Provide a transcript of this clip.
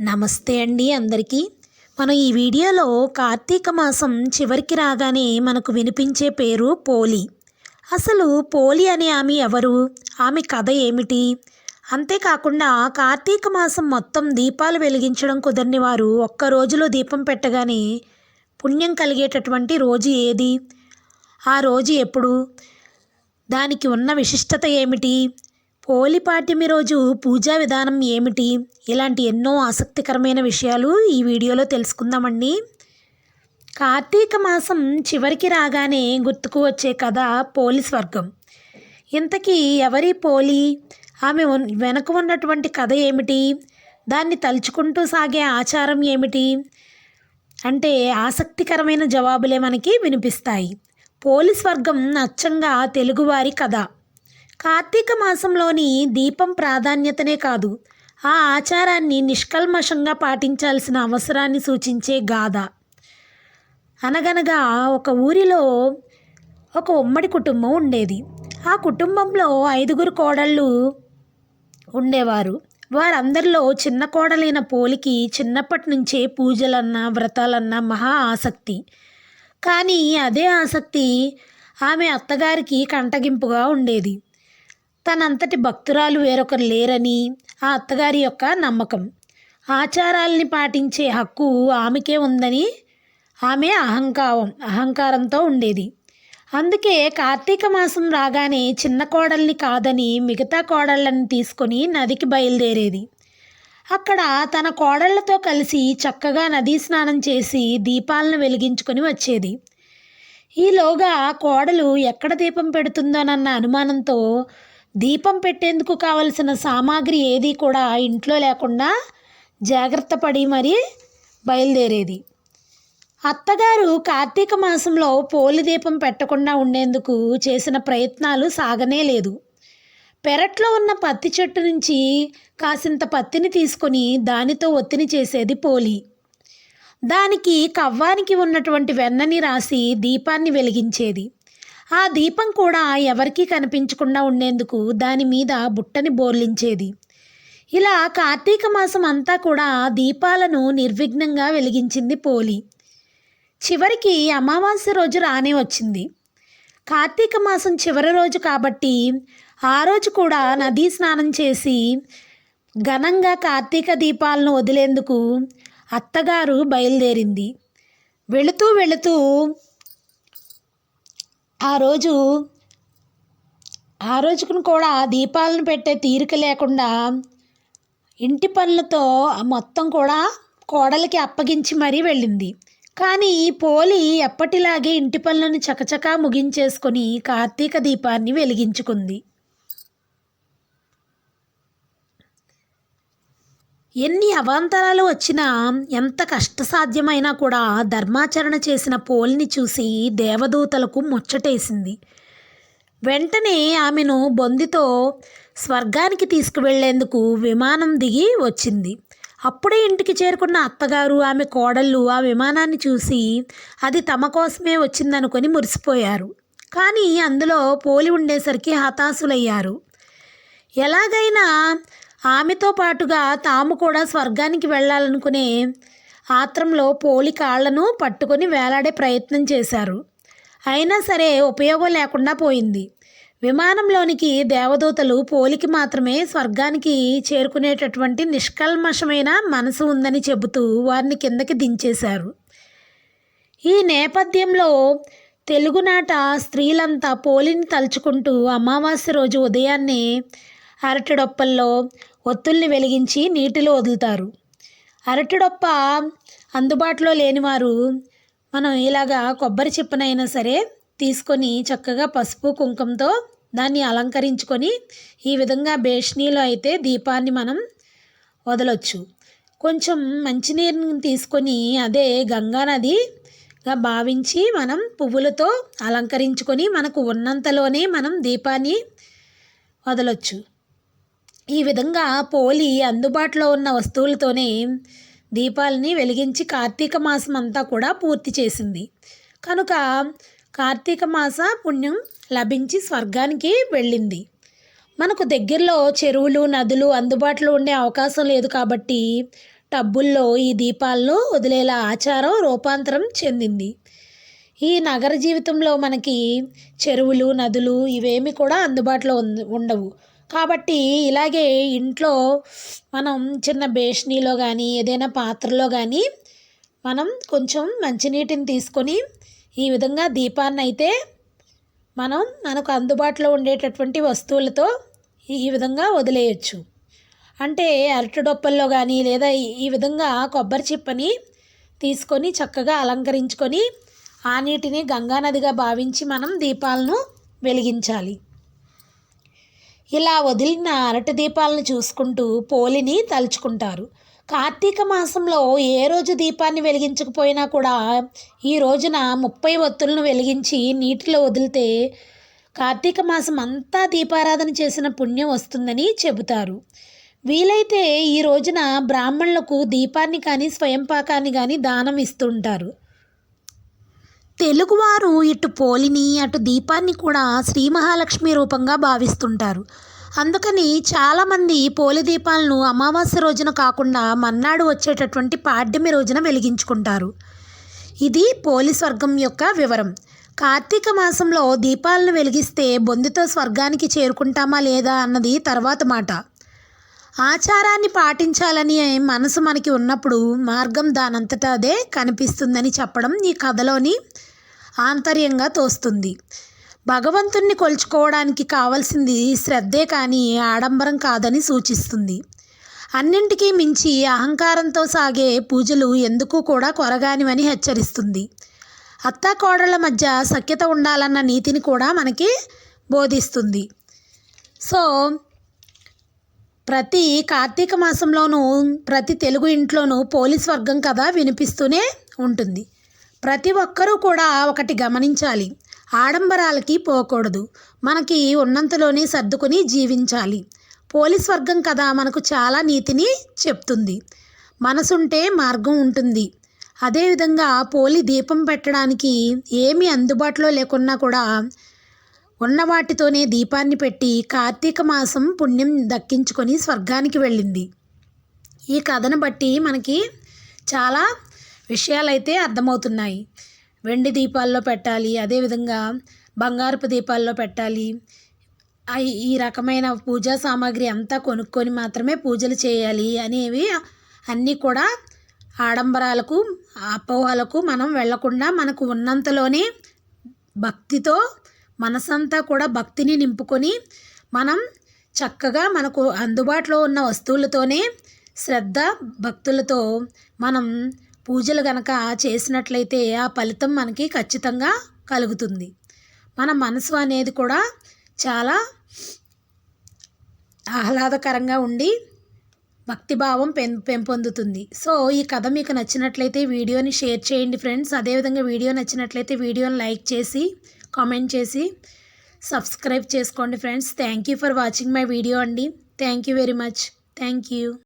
నమస్తే అండి అందరికీ. మనం ఈ వీడియోలో కార్తీక మాసం చివరికి రాగానే మనకు వినిపించే పేరు పోలి. అసలు పోలి అనే ఆమె ఎవరు? ఆమె కథ ఏమిటి? అంతేకాకుండా కార్తీక మాసం మొత్తం దీపాలు వెలిగించడం కుదరని వారు ఒక్క రోజులో దీపం పెట్టగానే పుణ్యం కలిగేటటువంటి రోజు ఏది? ఆ రోజు ఎప్పుడు? దానికి ఉన్న విశిష్టత ఏమిటి? పోలిపాటిమి రోజు పూజా విధానం ఏమిటి? ఇలాంటి ఎన్నో ఆసక్తికరమైన విషయాలు ఈ వీడియోలో తెలుసుకుందామండి. కార్తీక మాసం చివరికి రాగానే గుర్తుకు వచ్చే కథ పోలి స్వర్గం ఇంతకీ ఎవరి పోలి? ఆమె వెనక ఉన్నటువంటి కథ ఏమిటి? దాన్ని తలుచుకుంటూ సాగే ఆచారం ఏమిటి? అంటే ఆసక్తికరమైన జవాబులే మనకి వినిపిస్తాయి. పోలి స్వర్గం అచ్చంగా తెలుగువారి కథ. కార్తీక మాసంలోని దీపం ప్రాధాన్యతనే కాదు. ఆ ఆచారాన్ని నిష్కల్మషంగా పాటించాల్సిన అవసరాన్ని సూచించే గాథ. అనగనగా ఒక ఊరిలో ఒక ఉమ్మడి కుటుంబం ఉండేది. ఆ కుటుంబంలో ఐదుగురు కోడళ్ళు ఉండేవారు. వారందరిలో చిన్న కోడలైన పోలికి చిన్నప్పటి నుంచే పూజలన్నా వ్రతాలన్నా మహా ఆసక్తి. కానీ అదే ఆసక్తి ఆమె అత్తగారికి కంటగింపుగా ఉండేది. తనంతటి భక్తురాలు వేరొకరు లేరని ఆ అత్తగారి యొక్క నమ్మకం. ఆచారాల్ని పాటించే హక్కు ఆమెకే ఉందని ఆమె అహంకారం అహంకారంతో ఉండేది. అందుకే కార్తీక మాసం రాగానే చిన్న కోడల్ని కాదని మిగతా కోడళ్ళని తీసుకొని నదికి బయలుదేరేది. అక్కడ తన కోడళ్ళతో కలిసి చక్కగా నదీ స్నానం చేసి దీపాలను వెలిగించుకొని వచ్చేది. ఈలోగా కోడలు ఎక్కడ దీపం పెడుతుందోనన్న అనుమానంతో దీపం పెట్టేందుకు కావలసిన సామాగ్రి ఏది కూడా ఇంట్లో లేకుండా జాగ్రత్త పడి మరీ బయలుదేరేది. అత్తగారు కార్తీక మాసంలో పోలి దీపం పెట్టకుండా ఉండేందుకు చేసిన ప్రయత్నాలు సాగనే లేదు. పెరట్లో ఉన్న పత్తి చెట్టు నుంచి కాసింత పత్తిని తీసుకొని దానితో ఒత్తిని చేసేది పోలి. దానికి కవ్వానికి ఉన్నటువంటి వెన్నని రాసి దీపాన్ని వెలిగించేది. ఆ దీపం కూడా ఎవరికీ కనిపించకుండా ఉండేందుకు దాని మీద బుట్టని బోర్లించేది. ఇలా కార్తీక మాసం అంతా కూడా దీపాలను నిర్విఘ్నంగా వెలిగించింది పోలి. చివరికి అమావాస్య రోజు రానే వచ్చింది. కార్తీక మాసం చివరి రోజు కాబట్టి ఆ రోజు కూడా నదీ స్నానం చేసి ఘనంగా కార్తీక దీపాలను వదిలేందుకు అత్తగారు బయలుదేరింది. వెళుతూ వెళుతూ ఆ రోజు ఆ రోజుకును కూడా దీపాలను పెట్టే తీరిక లేకుండా ఇంటి పనులతో మొత్తం కూడా కోడలికి అప్పగించి మరీ వెళ్ళింది. కానీ పోలి ఎప్పటిలాగే ఇంటి పనులను చకచకా ముగించేసుకొని కార్తీక దీపాన్ని వెలిగించుకుంది. ఎన్ని అవాంతరాలు వచ్చినా ఎంత కష్టసాధ్యమైనా కూడా ధర్మాచరణ చేసిన పోలిని చూసి దేవదూతలకు ముచ్చటేసింది. వెంటనే ఆమెను బొందితో స్వర్గానికి తీసుకువెళ్ళేందుకు విమానం దిగి వచ్చింది. అప్పుడే ఇంటికి చేరుకున్న అత్తగారు ఆమె కోడళ్ళు ఆ విమానాన్ని చూసి అది తమ కోసమే వచ్చిందనుకొని మురిసిపోయారు. కానీ అందులో పోలి ఉండేసరికి హతాశులయ్యారు. ఎలాగైనా ఆమెతో పాటుగా తాము కూడా స్వర్గానికి వెళ్ళాలనుకునే ఆత్రంలో పోలి కాళ్ళను పట్టుకొని వేలాడే ప్రయత్నం చేశారు. అయినా సరే ఉపయోగం లేకుండా పోయింది. విమానంలోనికి దేవదూతలు పోలికి మాత్రమే స్వర్గానికి చేరుకునేటటువంటి నిష్కల్మషమైన మనసు ఉందని చెబుతూ వారిని కిందకి దించేశారు. ఈ నేపథ్యంలో తెలుగునాట స్త్రీలంతా పోలిని తలుచుకుంటూ అమావాస్య రోజు ఉదయాన్నే అరటిడొప్పల్లో ఒత్తుల్ని వెలిగించి నీటిలో వదులుతారు. అరటిడొప్ప అందుబాటులో లేనివారు మనం ఇలాగా కొబ్బరి చిప్పనైనా సరే తీసుకొని చక్కగా పసుపు కుంకుమతో దాన్ని అలంకరించుకొని ఈ విధంగా బేష్నీలో అయితే దీపాన్ని మనం వదలొచ్చు. కొంచెం మంచినీరుని తీసుకొని అదే గంగా నదిగా భావించి మనం పువ్వులతో అలంకరించుకొని మనకు ఉన్నంతలోనే మనం దీపాన్ని వదలొచ్చు. ఈ విధంగా పోలి అందుబాటులో ఉన్న వస్తువులతోనే దీపాలని వెలిగించి కార్తీక మాసం అంతా కూడా పూర్తి చేసింది. కనుక కార్తీక మాస పుణ్యం లభించి స్వర్గానికి వెళ్ళింది. మనకు దగ్గరలో చెరువులు నదులు అందుబాటులో ఉండే అవకాశం లేదు కాబట్టి టబ్బుల్లో ఈ దీపాలను వదిలేలా ఆచారం రూపాంతరం చెందింది. ఈ నగర జీవితంలో మనకి చెరువులు నదులు ఇవేమి కూడా అందుబాటులో ఉండవు. కాబట్టి ఇలాగే ఇంట్లో మనం చిన్న బేషనీలో కానీ ఏదైనా పాత్రలో కానీ మనం కొంచెం మంచినీటిని తీసుకొని ఈ విధంగా దీపాన్ని అయితే మనం మనకు అందుబాటులో ఉండేటటువంటి వస్తువులతో ఈ విధంగా వదిలేయచ్చు. అంటే అరటిడొప్పల్లో కానీ లేదా ఈ- ఈ విధంగా కొబ్బరి చిప్పని తీసుకొని చక్కగా అలంకరించుకొని ఆ నీటిని గంగానదిగా భావించి మనం దీపాలను వెలిగించాలి. ఇలా వదిలిన అరటి దీపాలను చూసుకుంటూ పోలిని తలుచుకుంటారు. కార్తీక మాసంలో ఏ రోజు దీపాన్ని వెలిగించకపోయినా కూడా ఈ రోజున ముప్పై ఒత్తులను వెలిగించి నీటిలో వదిలితే కార్తీక మాసం అంతా దీపారాధన చేసిన పుణ్యం వస్తుందని చెబుతారు. వీలైతే ఈ రోజున బ్రాహ్మణులకు దీపాన్ని కానీ స్వయంపాకాన్ని కానీ దానం ఇస్తుంటారు తెలుగువారు ఇటు పోలిని అటు దీపాన్ని కూడా శ్రీ మహాలక్ష్మి రూపంగా భావిస్తుంటారు. అందుకని చాలామంది పోలి దీపాలను అమావాస్య రోజున కాకుండా మన్నాడు వచ్చేటటువంటి పాడ్యమి రోజున వెలిగించుకుంటారు. ఇది పోలి స్వర్గం యొక్క వివరం. కార్తీక మాసంలో దీపాలను వెలిగిస్తే బొందితో స్వర్గానికి చేరుకుంటామా లేదా అన్నది తర్వాత మాట. ఆచారాన్ని పాటించాలని మనసు మనకి ఉన్నప్పుడు మార్గం దానంతటా అదే కనిపిస్తుందని చెప్పడం ఈ కథలోని ఆంతర్యంగా తోస్తుంది. భగవంతుణ్ణి కొలుచుకోవడానికి కావలసింది శ్రద్ధే కానీ ఆడంబరం కాదని సూచిస్తుంది. అన్నింటికీ మించి అహంకారంతో సాగే పూజలు ఎందుకు కూడా కొరగానివని హెచ్చరిస్తుంది. అత్తాకోడళ్ళ మధ్య సఖ్యత ఉండాలన్న నీతిని కూడా మనకి బోధిస్తుంది. సో ప్రతి కార్తీక మాసంలోనూ ప్రతి తెలుగు ఇంట్లోనూ పోలీస్ వర్గం కథ వినిపిస్తూనే ఉంటుంది. ప్రతి ఒక్కరూ కూడా ఒకటి గమనించాలి. ఆడంబరాలకి పోకూడదు. మనకి ఉన్నంతలోనే సర్దుకొని జీవించాలి. పోలీస్ వర్గం కథ మనకు చాలా నీతిని చెప్తుంది. మనసుంటే మార్గం ఉంటుంది. అదేవిధంగా పోలి దీపం పెట్టడానికి ఏమీ అందుబాటులో లేకున్నా కూడా ఉన్న వాటితోనే దీపాన్ని పెట్టి కార్తీక మాసం పుణ్యం దక్కించుకొని స్వర్గానికి వెళ్ళింది. ఈ కథను బట్టి మనకి చాలా విషయాలైతే అర్థమవుతున్నాయి. వెండి దీపాల్లో పెట్టాలి అదేవిధంగా బంగారపు దీపాల్లో పెట్టాలి. ఈ రకమైన పూజా సామాగ్రి అంతా కొనుక్కొని మాత్రమే పూజలు చేయాలి అనేవి అన్నీ కూడా ఆడంబరాలకు అపోహలకు మనం వెళ్ళకుండా మనకు ఉన్నంతలోనే భక్తితో మనసంతా కూడా భక్తిని నింపుకొని మనం చక్కగా మనకు అందుబాటులో ఉన్న వస్తువులతోనే శ్రద్ధ భక్తులతో మనం పూజలు గనక చేసినట్లయితే ఆ ఫలితం మనకి ఖచ్చితంగా కలుగుతుంది. మన మనసు అనేది కూడా చాలా ఆహ్లాదకరంగా ఉండి భక్తిభావం పెం పెంపొందుతుంది. సో ఈ కథ మీకు నచ్చినట్లయితే వీడియోని షేర్ చేయండి ఫ్రెండ్స్. అదేవిధంగా వీడియో నచ్చినట్లయితే వీడియోని లైక్ చేసి కామెంట్ చేసి సబ్స్క్రైబ్ చేసుకోండి friends. Thank you for watching my video అండి. Thank you very much. Thank you.